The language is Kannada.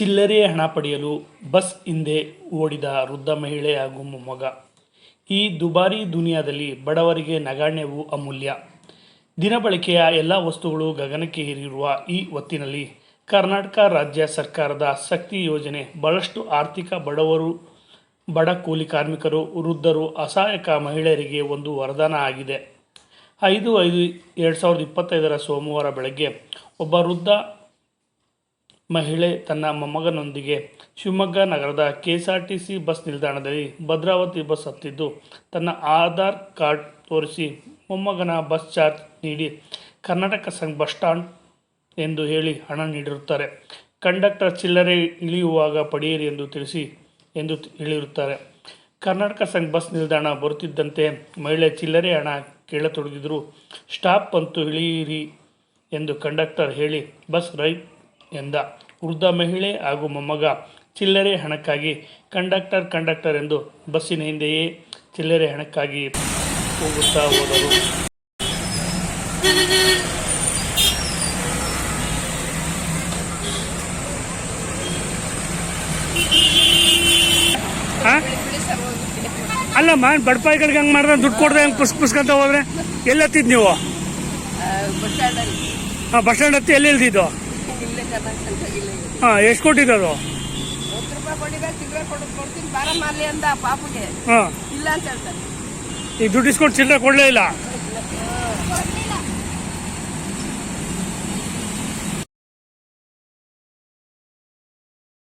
ಚಿಲ್ಲರೆ ಹಣ ಪಡೆಯಲು ಬಸ್ ಹಿಂದೆ ಓಡಿದ ವೃದ್ಧ ಮಹಿಳೆ ಹಾಗೂ ಮೊಮ್ಮಗ. ಈ ದುಬಾರಿ ದುನಿಯಾದಲ್ಲಿ ಬಡವರಿಗೆ ನಗಾಣ್ಯವು ಅಮೂಲ್ಯ. ದಿನಬಳಕೆಯ ಎಲ್ಲ ವಸ್ತುಗಳು ಗಗನಕ್ಕೆ ಏರಿರುವ ಈ ಹೊತ್ತಿನಲ್ಲಿ ಕರ್ನಾಟಕ ರಾಜ್ಯ ಸರ್ಕಾರದ ಶಕ್ತಿ ಯೋಜನೆ ಬಹಳಷ್ಟು ಆರ್ಥಿಕ ಬಡವರು, ಬಡ ಕೂಲಿ ಕಾರ್ಮಿಕರು, ವೃದ್ಧರು, ಅಸಹಾಯಕ ಮಹಿಳೆಯರಿಗೆ ಒಂದು ವರದಾನ ಆಗಿದೆ. ಐದು ಐದು ಎರಡು ಸಾವಿರದ ಇಪ್ಪತ್ತೈದರ ಸೋಮವಾರ ಬೆಳಗ್ಗೆ ಒಬ್ಬ ವೃದ್ಧ ಮಹಿಳೆ ತನ್ನ ಮೊಮ್ಮಗನೊಂದಿಗೆ ಶಿವಮೊಗ್ಗ ನಗರದ ಕೆಎಸ್ಆರ್ಟಿಸಿ ಬಸ್ ನಿಲ್ದಾಣದಲ್ಲಿ ಭದ್ರಾವತಿ ಬಸ್ ಹತ್ತಿದ್ದು, ತನ್ನ ಆಧಾರ್ ಕಾರ್ಡ್ ತೋರಿಸಿ ಮೊಮ್ಮಗನ ಬಸ್ ಚಾರ್ಜ್ ನೀಡಿ ಕರ್ನಾಟಕ ಸಂಘ ಬಸ್ ಸ್ಟ್ಯಾಂಡ್ ಎಂದು ಹೇಳಿ ಹಣ ನೀಡಿರುತ್ತಾರೆ. ಕಂಡಕ್ಟರ್ ಚಿಲ್ಲರೆ ಇಳಿಯುವಾಗ ಪಡೆಯಿರಿ ಎಂದು ತಿಳಿಸಿ ಎಂದು ಹೇಳಿರುತ್ತಾರೆ. ಕರ್ನಾಟಕ ಸಂಘ ಬಸ್ ನಿಲ್ದಾಣ ಬರುತ್ತಿದ್ದಂತೆ ಮಹಿಳೆ ಚಿಲ್ಲರೆ ಹಣ ಕೇಳತೊಡಗಿದರು, ಸ್ಟಾಪ್ ಅಂತೂ ಇಳಿಯಿರಿ ಎಂದು ಕಂಡಕ್ಟರ್ ಹೇಳಿ ಬಸ್ ರೈಟ್ ಎಂದ ವೃದ್ಧ ಮಹಿಳೆ ಹಾಗೂ ಮೊಮ್ಮಗ ಚಿಲ್ಲರೆ ಹಣಕ್ಕಾಗಿ ಕಂಡಕ್ಟರ್ ಕಂಡಕ್ಟರ್ ಎಂದು ಬಸ್ಸಿನ ಹಿಂದೆಯೇ ಚಿಲ್ಲರೆ ಹಣಕ್ಕಾಗಿ ಹೋಗುತ್ತಾ ಹೋದರು. ಅಲ್ಲಮ್ಮ ಮಾ ಕಡೆಗೆ ಹಂಗೆ ಮಾಡಿದ್ರೆ ದುಡ್ಡು ಕೊಡ್ದೆ ಹಂಗೆ ಪುಸ್ ಪುಸ್ಕಂತ ಹೋದ್ರೆ ಎಲ್ಲತ್ತಿದ್ದು ನೀವು? ಹಾಂ ಬಸ್ ಸ್ಟ್ಯಾಂಡ್ ಹತ್ತಿ ಎಲ್ಲಿ ಇಲ್ದಿದ್ದು ಹಾಂ ಎಷ್ಟು ಕೊಟ್ಟಿದ್ದು ಹತ್ತು ರೂಪಾಯಿ ಕೊಟ್ಟಿದ್ರೆ ಚಿಲ್ಲರೆ ಕೊಡು ಕೊಡ್ತೀನಿ ಬಾರಮ್ಮ ಮಾರ್ಲಿ ಅಂತ ಪಾಪುಗೆ. ಹಾಂ. ಇಲ್ಲ ಅಂತ ಹೇಳ್ತಾರೆ ಈ ದುಡ್ಡು ಇಸ್ಕೊಂಡು ಚಿಲ್ಲರೆ ಕೊಡಲೇ ಇಲ್ಲ.